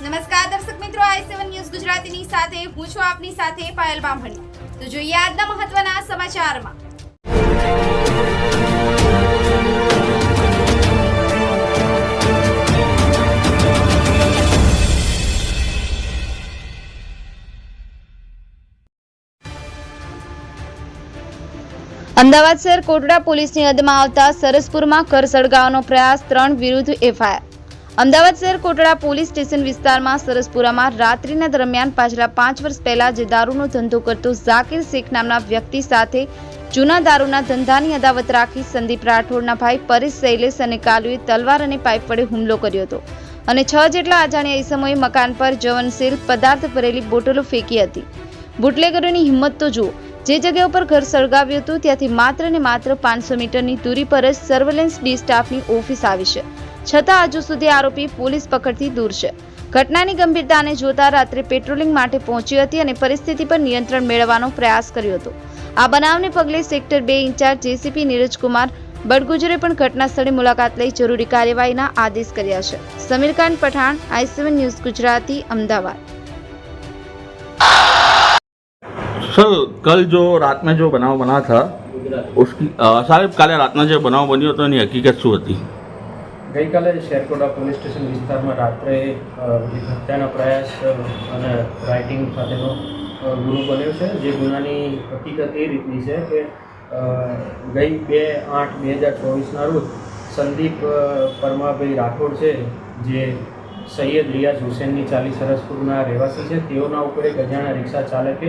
નમસ્કાર દર્શક મિત્રો, આઈ સેવન ન્યૂઝ ગુજરાતીની સાથે, હું છું આપની સાથે પાયલ બામણી. તો જોઈએ આજના મહત્વના સમાચારમાં. અમદાવાદ શહેર કોટડા પોલીસની હદમાં આવતા સરસપુરમાં ઘર સળગાવવાનો પ્રયાસ ત્રણ વિરુદ્ધ એફઆઈઆર. અમદાવાદ શહેર કોટડા પોલીસ સ્ટેશન વિસ્તારમાં સરસપુરામાં રાત્રિના દરમિયાન પાછલા પાંચ વર્ષ પહેલા જે દારૂનો ધંધો કરતો ઝાકીર શેખ નામના વ્યક્તિ સાથે જૂના દારૂના ધંધાની અદાવત રાખી સંદીપ રાઠોડના ભાઈ પરેશ શૈલેષ અને કાલુએ તલવાર અને પાઇપ વડે હુમલો કર્યો હતો અને છ જેટલા અજાણ્યા ઈસમોએ મકાન પર જવનશીલ પદાર્થ ભરેલી બોટલો ફેંકી હતી. બુટલેગરોની હિંમત તો જુઓ, જે જગ્યા ઉપર ઘર સળગાવ્યું હતું, ત્યાંથી માત્ર ને માત્ર પાંચસો મીટરની દૂરી પર જ સર્વેલન્સ ડી સ્ટાફની ઓફિસ આવી છે. છતાં હજુ સુધી આરોપી પોલીસ પકડથી દૂર છે ઘટનાની ગંભીરતાને જોતા રાત્રે પેટ્રોલિંગ માટે પહોંચી હતી અને પરિસ્થિતિ પર નિયંત્રણ મેળવવાનો પ્રયાસ કર્યો હતો આ બનાવને પગલે સેક્ટર બે ઇન્ચાર્જ જેસીપી નીરજકુમાર બડગુજરે પણ ઘટના સ્થળે મુલાકાત લઈ જરૂરી કાર્યવાહીના આદેશ કર્યા છે Samirkhan Pathan I seven news Gujarati Ahmedabad sir कल जो रात में जो बनाव बना था उसकी अ, साहब काले રાતના જે બનાવ બન્યો હતો એની હકીકત શું હતી ગઈકાલે શેરકોટા પોલીસ સ્ટેશન વિસ્તારમાં રાત્રે હત્યાના પ્રયાસ અને રાઇટિંગ સાથેનો ગુનો બન્યો છે. જે ગુનાની હકીકત એ રીતની છે કે ગઈ બે આઠ બે હજાર ચોવીસના રોજ સંદીપ પરમાભાઈ રાઠોડ છે, જે સૈયદ રિયાઝ હુસેનની ચાલી સરસપુરના રહેવાસી છે, તેઓના ઉપર એક અજાણા રિક્ષા ચાલકે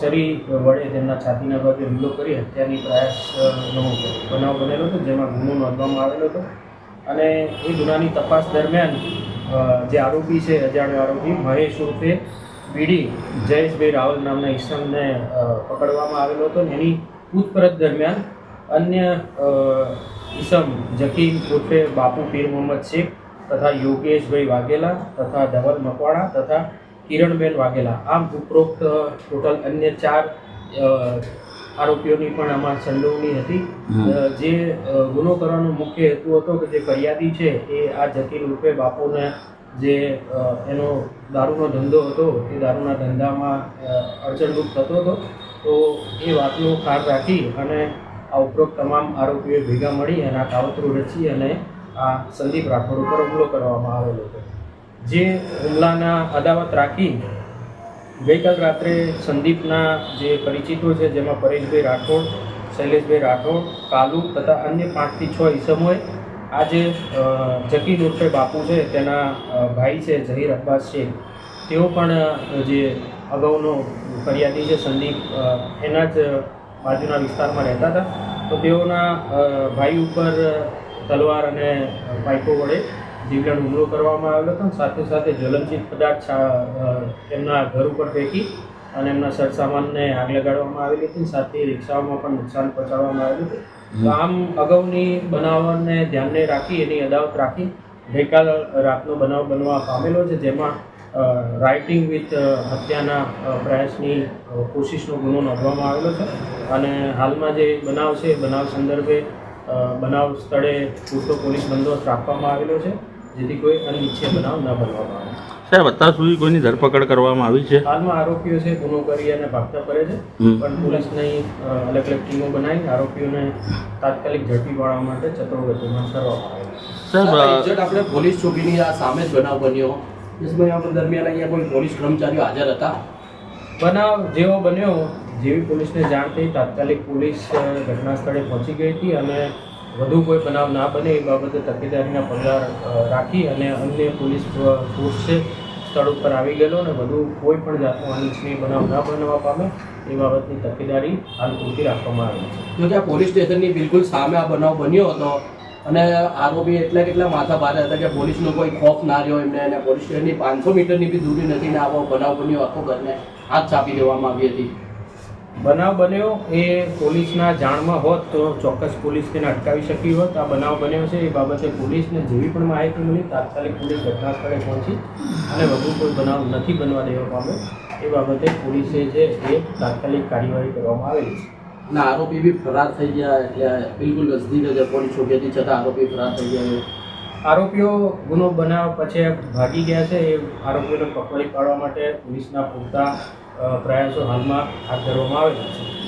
છરી વડે તેમના છાતીના ભાગે હુમલો કરી હત્યાની પ્રયાસનો બનાવ બનેલો હતો, જેમાં ગુનો નોંધવામાં આવેલો હતો. અને એ ગુનાની તપાસ દરમિયાન જે આરોપી છે, અજાણ્યો આરોપી મહેશ ઉર્ફે બીડી જયેશભાઈ રાવલ નામના ઈસમને પકડવામાં આવેલો હતો ને એની પૂછપરછ દરમિયાન અન્ય ઈસમ જકીમ ઉર્ફે બાપુ પીર મોહમ્મદ શેખ તથા યોગેશભાઈ વાઘેલા તથા ધવલ મકવાણા તથા કિરણબેન વાઘેલા. આમ ઉપરોક્ત ટોટલ અન્ય ચાર આરોપીઓની પણ આમાં સંડોવણી હતી. જે ગુનો કરવાનો મુખ્ય હેતુ હતો કે જે ફરિયાદી છે એ આ જકીર રૂપે બાપુને જે એનો દારૂનો ધંધો હતો એ દારૂના ધંધામાં અડચણરૂપ થતો હતો. તો એ વાતનો ખાર રાખી અને આ ઉપરોક્ત તમામ આરોપીઓ ભેગા મળી અને આ કાવતરું રચી અને આ સંદીપ રાઠોડ ઉપર હુમલો કરવામાં આવેલો હતો. જે હુમલાના અદાવત રાખી ગઈકાલ રાત્રે સંદીપના જે પરિચિતો છે, જેમાં પરેશભાઈ રાઠોડ, શૈલેષભાઈ રાઠોડ, કાલુ તથા અન્ય પાંચથી છ ઈસમોએ આજે જકીર ઉર્ફે બાપુ છે, તેના ભાઈ છે ઝહીર અબ્બાસ શેખ તેઓ પણ જે અગાઉનો ફરિયાદી છે, સંદીપ એના જ બાજુના વિસ્તારમાં રહેતા હતા. તો તેઓના ભાઈ ઉપર તલવાર અને પાઇપો વડે જીવલેણ હુમલો કરવામાં આવેલો હતો સાથે સાથે જ્વલનશીલ પદાર્થ એમના ઘર ઉપર ફેંકી અને એમના સરસામાનને આગ લગાડવામાં આવેલી હતી સાથે રિક્ષાઓમાં પણ નુકસાન પહોંચાડવામાં આવેલું હતું. આમ અગાઉની બનાવને ધ્યાને રાખી, એની અદાવત રાખી ગઈકાલ રાતનો બનાવ બનવા પામેલો છે, જેમાં રાઇટિંગ વિથ હત્યાના પ્રયાસની કોશિશનો ગુનો નોંધવામાં આવેલો છે. અને હાલમાં જે બનાવ છે એ બનાવ સંદર્ભે બનાવ સ્થળે પૂરતો પોલીસ બંદોબસ્ત રાખવામાં આવેલો છે જેથી કોઈ અનિચ્છનીય બનાવ ન બનવામાં આવે. સાહેબ અત્યાર સુધી કોઈની ધરપકડ કરવામાં આવી છે? હાલમાં આરોપીઓ છે ગુનો કરી અને ભાગતા ફરે છે. પણ પોલીસની અલગ અલગ ટીમો બનાવી આરોપીઓને તાત્કાલિક ઝડપી પાડવા માટે ચતુર ગતિમાં કરવામાં આવે છે. સાહેબ આપણે પોલીસ ચોકીની આ સામે જ બનાવ બન્યો. દરમિયાન અહીંયા કોઈ પોલીસ કર્મચારીઓ હાજર હતા? બનાવ જેવો બન્યો જેવી પોલીસને જાણ થઈ, તાત્કાલિક પોલીસ ઘટના સ્થળે પહોંચી ગઈ હતી અને વધુ કોઈ બનાવ ના બને એ બાબતે તકેદારીના પગલાં રાખી અને અન્ય પોલીસ ફોર્સ છે, સ્થળ ઉપર આવી ગયેલો અને વધુ કોઈ પણ જાતનો અનિચ્છનીય બનાવ ન બનવા પામે એ બાબતની તકેદારી હાલ પૂરતી રાખવામાં આવી છે. જો કે આ પોલીસ સ્ટેશનની બિલકુલ સામે આ બનાવ બન્યો હતો અને આરોપી એટલા કેટલા માથા ભારે હતા કે પોલીસનો કોઈ ખોફ ના રહ્યો એમને અને પોલીસ સ્ટેશનની પાંચસો મીટરની બી દૂરી નથી ને આવો બનાવ બન્યો આખો ઘરને હાથ ચાપી દેવામાં આવી હતી. બનાવ બન્યો એ પોલીસના જાણમાં હોત તો ચોક્કસ પોલીસ તેને અટકાવી શકી હોત. આ બનાવ બન્યો છે એ બાબતે પોલીસને જેવી પણ માહિતી મળી તાત્કાલિક પોલીસ ઘટના સ્થળે પહોંચી અને વધુ કોઈ બનાવ નથી બનવા દેવા પામ્યો. એ બાબતે પોલીસે જે એ તાત્કાલિક કાર્યવાહી કરવામાં આવેલી છે. અને આરોપી બી ફરાર થઈ ગયા એટલે બિલકુલ નજદીક જ પોલીસ ચોકીથી છતાં આરોપી ફરાર થઈ ગયા આરોપીઓ ગુનો બનાવ પછી ભાગી ગયા છે એ આરોપીઓને પકડી પાડવા માટે પોલીસના પૂરતા પ્રયાસો હાલમાં હાથ ધરવામાં આવેલા છે.